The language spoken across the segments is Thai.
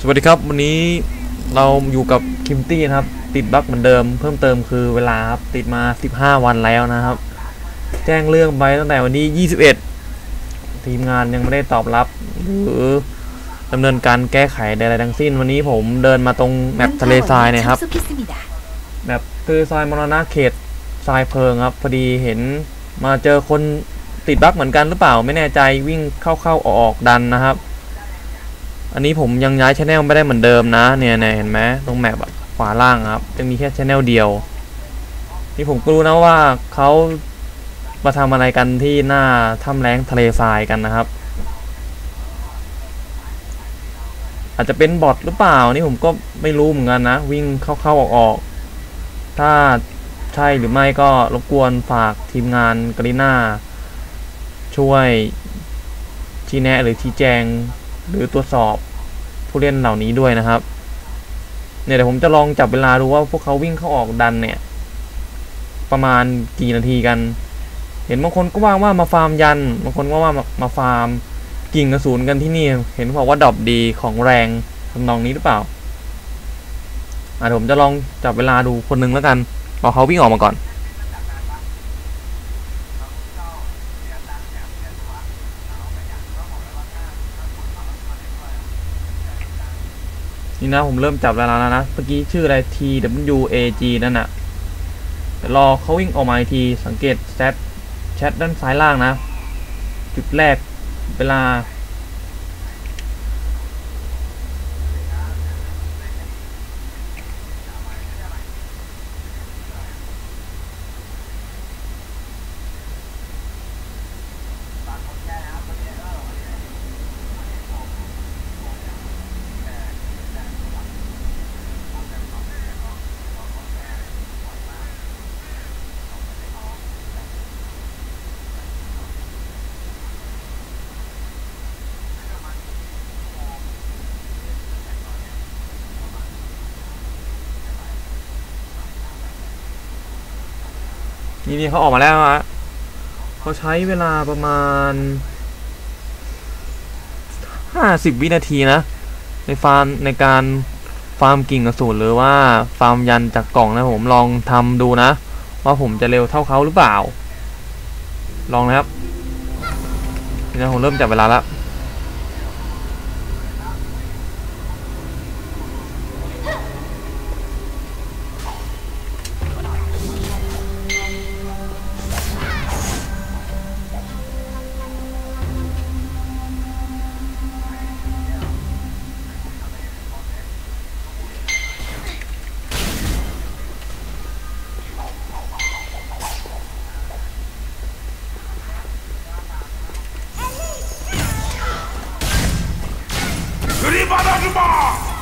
สวัสดีครับ วันนี้เราอยู่กับคิมตี้นะครับ ติดบั๊กเหมือนเดิม เพิ่มเติมคือเวลาครับ ติดมา 15 วันแล้วนะครับ แจ้งเรื่องไปตั้งแต่วันนี้21 ทีมงานยังไม่ได้ตอบรับ หรือดำเนินการแก้ไขใดๆทั้งสิ้น วันนี้ผมเดินมาตรงแมปทะเลทรายนะครับแบบทะเลทรายมรณะเขตทรายเพิงครับ พอดีเห็นมาเจอคนติดบั๊กเหมือนกันหรือเปล่า ไม่แน่ใจวิ่งเข้าๆออกๆดันนะครับ อันนี้ผมยังย้ายชแนลไม่ได้เหมือนเดิมนะเนี่ยเนี่ยเห็นไหมตรงแมปขวาล่างครับจะมีแค่ชแนลเดียวนี่ผมก็รู้นะว่าเขามาทำอะไรกันที่หน้าถ้ำแรงทะเลทรายกันนะครับ อาจจะเป็นบอทหรือเปล่านี่ผมก็ไม่รู้เหมือนกันนะ วิ่งเข้าๆออกๆถ้าใช่หรือไม่ก็รบกวนฝากทีมงานกรีน่าช่วยชี้แนะหรือชี้แจง หรือตรวจสอบผู้เล่นเหล่านี้ด้วยนะครับ เนี่ยเดี๋ยวผมจะลองจับเวลาดูว่าพวกเขาวิ่งเข้าออกดันเนี่ย ประมาณกี่นาทีกัน เห็นบางคนก็ว่าว่ามาฟาร์มยัน บางคนก็ว่ามามาฟาร์มกิ่งกระสุนกันที่นี่ เห็นบอกว่าดรอปดีของแรงทำนองนี้หรือเปล่าอะเดี๋ยวผมจะลองจับเวลาดูคนหนึงแล้วกันรอเขาวิ่งออกมาก่อน นี่นะผมเริ่มจับเวลาแล้วนะ เมื่อกี้ชื่ออะไร T W A G นั่นน่ะรอเขาวิ่งออกมาที สังเกตแชทแชทด้านซ้ายล่างนะ จุดแรกเวลา นี่นี่เขาออกมาแล้วฮะเขาใช้เวลาประมาณห้าสิบวินาทีนะ ในฟาร์มในการฟาร์มกิ่งกระสุนหรือว่าฟาร์มยันจากกล่องนะผมลองทำดูนะ ว่าผมจะเร็วเท่าเขาหรือเปล่า ลองนะครับนี่นะผมเริ่มจับเวลาแล้ว 이 받아주마!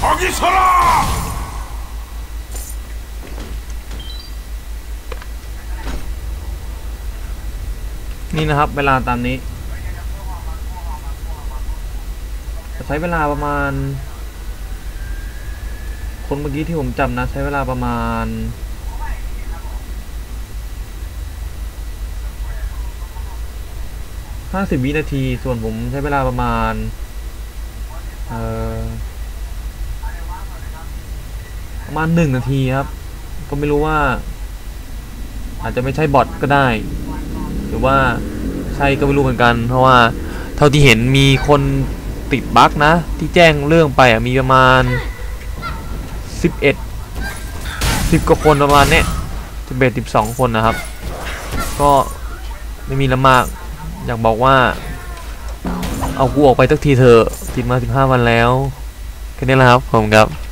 거기 서라! นี่นะครับเวลาตามนี้ จะใช้เวลาประมาณ คนเมื่อกี้ที่ผมจำนะ ใช้เวลาประมาณห้าสิบวินาที ส่วนผมใช้เวลาประมาณ เอ่อ ประมาณหนึ่งนาทีครับ ก็ไม่รู้ว่า อาจจะไม่ใช่บอทก็ได้ หรือว่าใช่ก็ไม่รู้เหมือนกัน เพราะว่าเท่าที่เห็นมีคนติดบั๊กนะ ที่แจ้งเรื่องไปมีประมาณสิบเอ็ดสิบกว่าคนประมาณเนี้ยสิบเอ็ดสิบสองคนนะครับ ก็ไม่มีละมาก อยากบอกว่า เอากูออกไปสักทีเถอะติดมาสิบห้าวันแล้ว แค่นี้แหละครับผมครับ